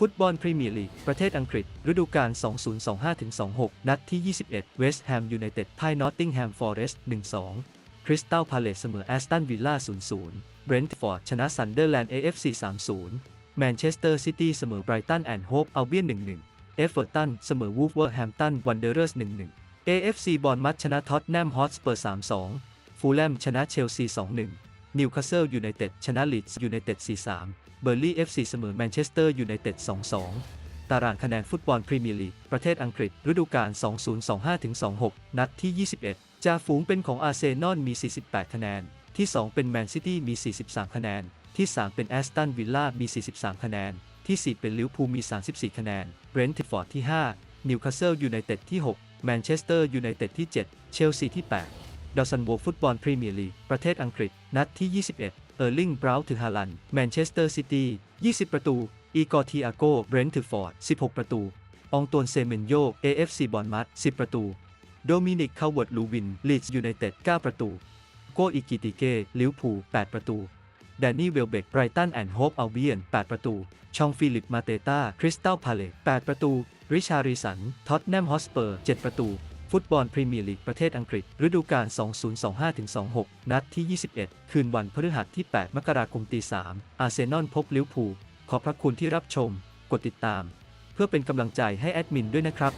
ฟุตบอลพรีเมียร์ลีก ประเทศอังกฤษ ฤดูกาล 2025-26 นัดที่ 21 เวสต์แฮมยูไนเต็ดพ่ายนอตติงแฮมฟอเรสต์ 1-2 คริสตัลพาเลตเสมอแอสตันวิลล่า 0-0 เบรนท์ฟอร์ดชนะซันเดอร์แลนด์ AFC 3-0 แมนเชสเตอร์ซิตี้เสมอไบรตันแอนด์โฮปอัลเบียน 1-1 เอฟเวอร์ตันเสมอวูฟเวอร์แฮมตันวันเดอร์เรส 1-1 AFC บอลมัชชนะท็อตแนมฮอตสเปอร์ 3-2 ฟูลแลมชนะเชลซี 2-1 นิวคาสเซิลยูไนเต็ดชนะลีดส์ยูไนเต็ด 4-3 เบอร์ลี่ FC เสมอแมนเชสเตอร์ยูไนเต็ด 2-2 ตารางคะแนนฟุตบอลพรีเมียร์ลีกประเทศอังกฤษฤดูกาล 2025-26 นัดที่ 21 จ่าฝูงเป็นของอาร์เซนอลมี 48 คะแนน ที่ 2 เป็นแมนซิตี้มี 43 คะแนน ที่ 3 เป็นแอสตันวิลล่ามี 43 คะแนน ที่ 4 เป็นลิเวอร์พูลมี 34 คะแนน เบรนท์ฟอร์ดที่ 5 นิวคาสเซิลยูไนเต็ดที่ 6 แมนเชสเตอร์ยูไนเต็ดที่ 7 เชลซีที่ 8 ดอสันโวฟุตบอลพรีเมียร์ลีกประเทศอังกฤษ นัดที่ 21 เออร์ลิงบราวน์ถึงฮาลัน แมนเชสเตอร์ซิตี้ 20 ประตู อีกอร์ทิอาโก เบรนท์ฟอร์ด 16 ประตู องตวนเซเมนโย AFC บอลมัด 10 ประตู โดมินิกคาวเวิร์ดลูวิน ลีดส์ยูไนเต็ด 9 ประตู โกอิกิติเก ลิวพู 8 ประตูแดนนี่เวลเบกไบรตันแอนด์โฮปอัลเบียน 8 ประตู ชองฟิลิป มาเตตาคริสตัลพาเลต8ประตู ริชาริสัน ท็อตแนมฮอสเปอร์ 7 ประตู ฟุตบอลพรีเมียร์ลีกประเทศอังกฤษ ฤดูกาล 2025-26 นัดที่ 21 คืนวันพฤหัสที่ 8 มกราคมตี3อาร์เซนอลพบลิเวอร์พูล ขอพระคุณที่รับชม กดติดตาม เพื่อเป็นกำลังใจให้แอดมินด้วยนะครับ